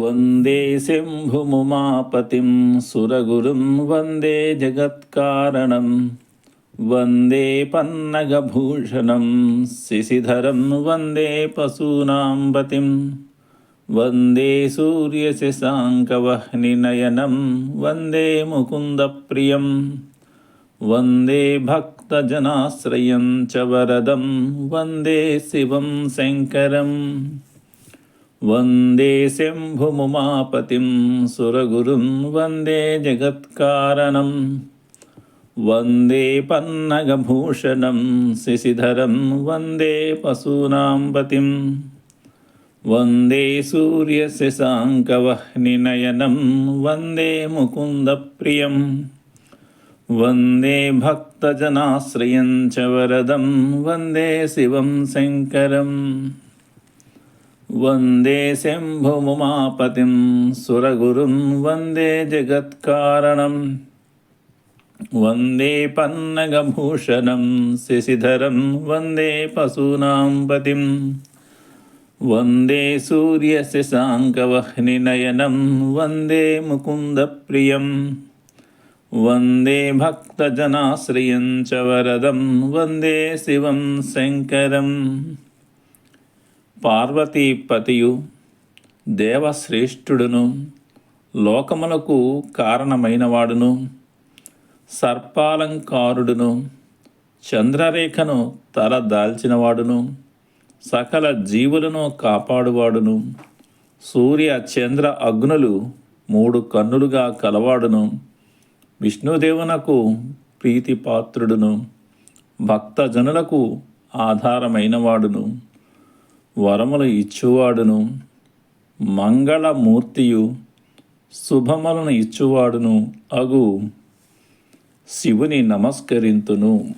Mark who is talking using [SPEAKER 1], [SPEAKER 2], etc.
[SPEAKER 1] वन्दे शम्भुमुमापतिं सुरगुरुं वन्दे जगत्कारणं वन्दे पन्नगभूषणं शिशिधरं वन्दे पशूनां पतिं वन्दे सूर्यशशाङ्कवह्निनयनं वन्दे मुकुन्दप्रियं वन्दे भक्तजनाश्रयं च वरदं वन्दे शिवं शङ्करम् वन्दे शम्भुमुमापतिं सुरगुरुं वन्दे जगत्कारणं वन्दे पन्नगभूषणं शिशिधरं वन्दे पशूनां पतिं वन्दे सूर्यशशाङ्कवह्निनयनं वन्दे मुकुन्दप्रियं वन्दे भक्तजनाश्रयं च वरदं वन्दे शिवं शङ्करम् वन्दे शम्भुमुमापतिं सुरगुरुं वन्दे जगत्कारणं वन्दे पन्नगभूषणं शिशिधरं वन्दे पशूनां पतिं वन्दे सूर्यशशाङ्कवह्निनयनं वन्दे मुकुन्दप्रियं वन्दे भक्तजनाश्रियं च वरदं वन्दे शिवं शङ्करम् పార్వతీపతియు దేవశ్రేష్ఠుడును లోకములకు కారణమైనవాడును సర్పాలంకారుడును చంద్రరేఖను తల దాల్చినవాడును సకల జీవులను కాపాడువాడును సూర్య చంద్ర అగ్నులు మూడు కన్నులుగా కలవాడును విష్ణుదేవునకు ప్రీతిపాత్రుడును భక్తజనులకు ఆధారమైనవాడును. వరములు ఇచ్చువాడును మంగళమూర్తియు శుభములను ఇచ్చువాడును అగు. శివుని నమస్కరింతును.